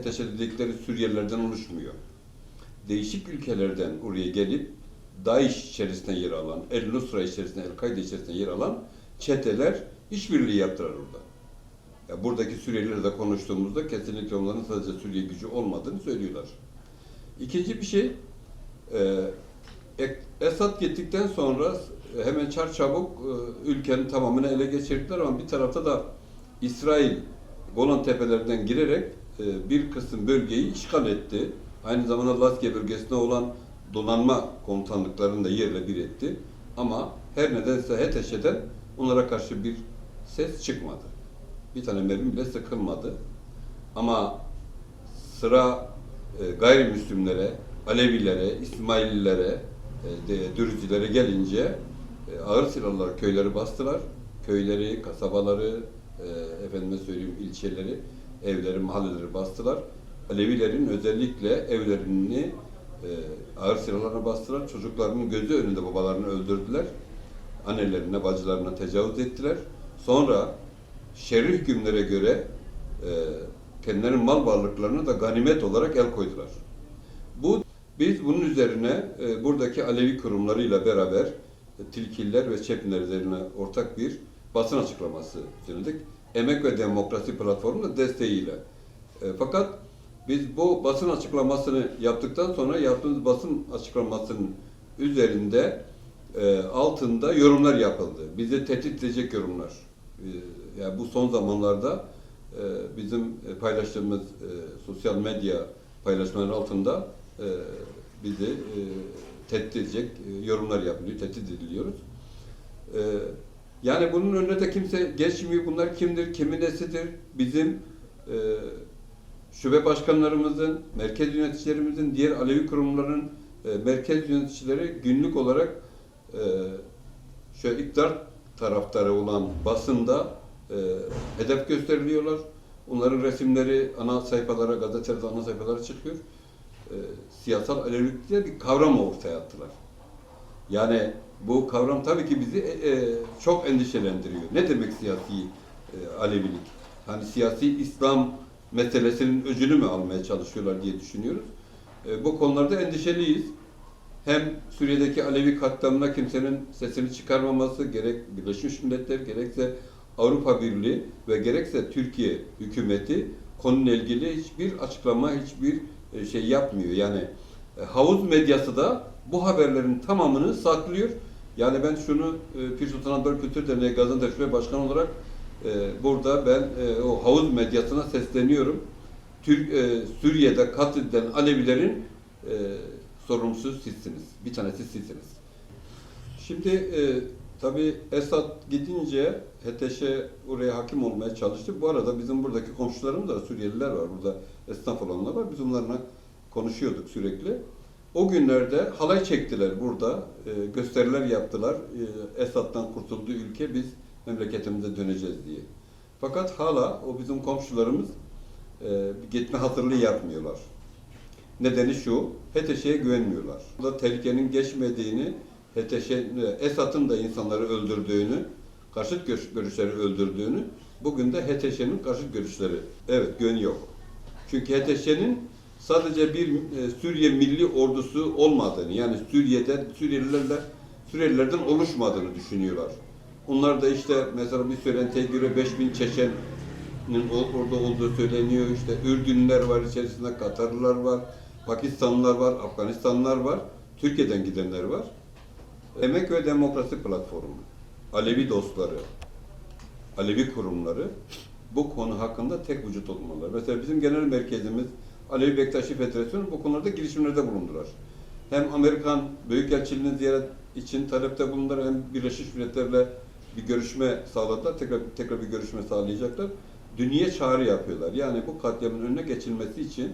HTŞ dedikleri Suriyelilerden oluşmuyor. Değişik ülkelerden oraya gelip DAEŞ içerisinde yer alan, El Nusra içerisinde, El Kaide içerisinde yer alan çeteler işbirliği yaptılar orada. Ya buradaki Suriyelilerle konuştuğumuzda kesinlikle onların sadece Suriye gücü olmadığını söylüyorlar. İkinci bir şey, e, Esad gittikten sonra hemen çarçabuk e, ülkenin tamamını ele geçirdiler ama bir tarafta da İsrail Golan Tepelerinden girerek bir kısım bölgeyi işgal etti. Aynı zamanda Laskiye bölgesinde olan donanma komutanlıklarını da yerle bir etti. Ama her nedense HTŞ'den onlara karşı bir ses çıkmadı. Bir tane mermi bile sıkılmadı. Ama sıra e, gayrimüslimlere, Alevilere, İsmaililere, e, gelince e, ağır silahlar köyleri bastılar. Köyleri, kasabaları, e, efendime söyleyeyim ilçeleri, evleri, mahalleleri bastılar. Alevilerin özellikle evlerini e, ağır silahlarına bastılar. Çocuklarının gözü önünde babalarını öldürdüler. Annelerine, bacılarına tecavüz ettiler. Sonra şer'i hükümlere göre e, kendilerinin mal varlıklarını da ganimet olarak el koydular. Bu biz bunun üzerine e, buradaki Alevi kurumlarıyla beraber e, Tilkiller ve Çepinler üzerine ortak bir basın açıklaması düzenledik. Emek ve Demokrasi Platformu da desteğiyle. E, fakat biz bu basın açıklamasını yaptıktan sonra yaptığımız basın açıklamasının üzerinde e, altında yorumlar yapıldı. Bizi tehdit edecek yorumlar. E, yani bu son zamanlarda e, bizim paylaştığımız e, sosyal medya paylaşmaları altında e, bizi e, tehdit edecek e, yorumlar yapılıyor, tehdit ediliyoruz. E, yani bunun önüne de kimse geçmiyor. Bunlar kimdir, kimin nesidir? Bizim e, şube başkanlarımızın, merkez yöneticilerimizin, diğer Alevi kurumların e, merkez yöneticileri günlük olarak e, şöyle iktidar taraftarı olan basında e, hedef gösteriliyorlar. Onların resimleri ana sayfalara, gazetelerde ana sayfalara çıkıyor. E, siyasal Alevilik diye bir kavram ortaya attılar. Yani bu kavram tabii ki bizi e, e, çok endişelendiriyor. Ne demek siyasi e, Alevilik? Hani siyasi İslam meselesinin öcünü mü almaya çalışıyorlar diye düşünüyoruz. E, bu konularda endişeliyiz. Hem Suriye'deki Alevi katliamına kimsenin sesini çıkarmaması, gerek Birleşmiş Milletler, gerekse Avrupa Birliği ve gerekse Türkiye hükümeti konuyla ilgili hiçbir açıklama, hiçbir e, şey yapmıyor. Yani e, havuz medyası da bu haberlerin tamamını saklıyor. Yani ben şunu e, Pir Sultan Kültür Derneği Gaziantep Şube Başkanı olarak e, burada ben e, o havuz medyasına sesleniyorum. Türk e, Suriye'de katledilen Alevilerin e, sorumlusu sizsiniz. Bir tanesi sizsiniz. Şimdi e, tabii Esad gidince HTŞ oraya hakim olmaya çalıştı. Bu arada bizim buradaki komşularımız da Suriyeliler var. Burada esnaf olanlar var. Biz onlarla konuşuyorduk sürekli. O günlerde halay çektiler burada. E, gösteriler yaptılar. E, Esad'dan kurtulduğu ülke biz memleketimize döneceğiz diye. Fakat hala o bizim komşularımız e, gitme hazırlığı yapmıyorlar. Nedeni şu, HTŞ'ye güvenmiyorlar. Burada tehlikenin geçmediğini, HTŞ, Esad'ın da insanları öldürdüğünü, karşıt görüş, görüşleri öldürdüğünü, bugün de HTŞ'nin karşıt görüşleri. Evet, güven yok. Çünkü HTŞ'nin sadece bir e, Suriye Milli Ordusu olmadığını, yani Suriye'de Suriyelilerle Suriyelilerden oluşmadığını düşünüyorlar. Onlar da işte mesela bir söylentiye göre 5000 Çeçen'in orada olduğu söyleniyor. İşte Ürdünler var içerisinde, Katarlılar var, Pakistanlılar var, Afganistanlılar var, Türkiye'den gidenler var. Emek ve Demokrasi Platformu, Alevi dostları, Alevi kurumları bu konu hakkında tek vücut olmalılar. Mesela bizim genel merkezimiz Alevi Bektaşi Federasyonu bu konularda girişimlerde bulundular. Hem Amerikan Büyükelçiliğini ziyaret için talepte bulundular hem Birleşmiş Milletler'le bir görüşme sağladılar. Tekrar tekrar bir görüşme sağlayacaklar. Dünya çağrı yapıyorlar. Yani bu katliamın önüne geçilmesi için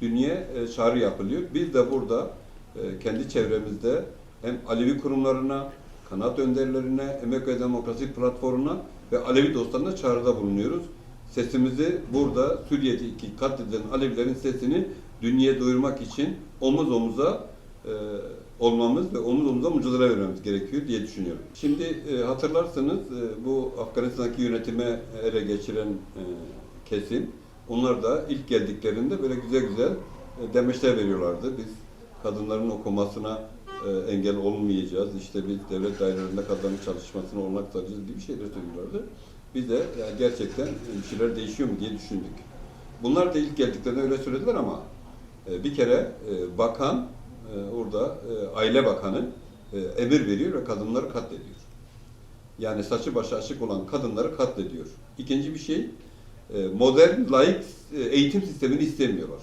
dünya e, çağrı yapılıyor. Biz de burada e, kendi çevremizde hem Alevi kurumlarına, kanaat önderlerine, Emek ve Demokrasi Platformu'na ve Alevi dostlarına çağrıda bulunuyoruz. Sesimizi burada Suriye'deki katledilen Alevilerin sesini dünyaya duyurmak için omuz omuza e, olmamız ve omuz omuza mücadele vermemiz gerekiyor diye düşünüyorum. Şimdi e, hatırlarsınız e, bu Afganistan'daki yönetime ele geçiren e, kesim Onlar da ilk geldiklerinde böyle güzel güzel e, demeçler veriyorlardı. Biz kadınların okumasına e, engel olmayacağız. İşte biz devlet dairelerinde kadınların çalışmasına olanak tanıyacağız gibi şeyler söylüyorlardı. Biz de yani gerçekten bir şeyler değişiyor mu diye düşündük. Bunlar da ilk geldiklerinde öyle söylediler ama e, bir kere e, bakan e, orada e, aile bakanı e, emir veriyor ve kadınları katlediyor. Yani saçı başı açık olan kadınları katlediyor. İkinci bir şey e, modern laik e, eğitim sistemini istemiyorlar.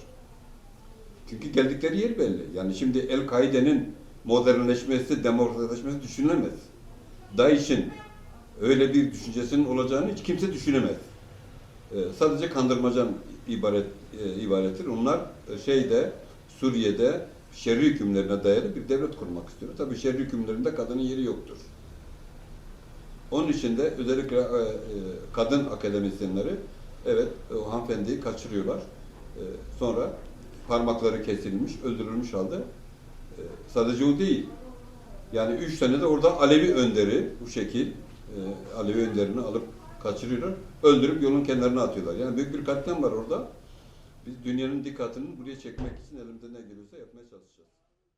Çünkü geldikleri yer belli. Yani şimdi El-Kaide'nin modernleşmesi, demokratikleşmesi düşünülemez. DAEŞ'in öyle bir düşüncesinin olacağını hiç kimse düşünemez. E, sadece kandırmacan ibaret e, ibarettir. Onlar e, şeyde Suriye'de şerri hükümlerine dayalı bir devlet kurmak istiyor. Tabii şerri hükümlerinde kadının yeri yoktur. Onun için de özellikle e, e, kadın akademisyenleri evet o hanımefendiyi kaçırıyorlar. E, sonra parmakları kesilmiş, öldürülmüş halde. Sadece o değil. Yani üç tane de orada Alevi önderi bu şekil e, Alevi önderini alıp kaçırıyorlar. Öldürüp yolun kenarına atıyorlar. Yani büyük bir katliam var orada. Biz dünyanın dikkatini buraya çekmek için elimizden ne geliyorsa yapmaya çalışacağız.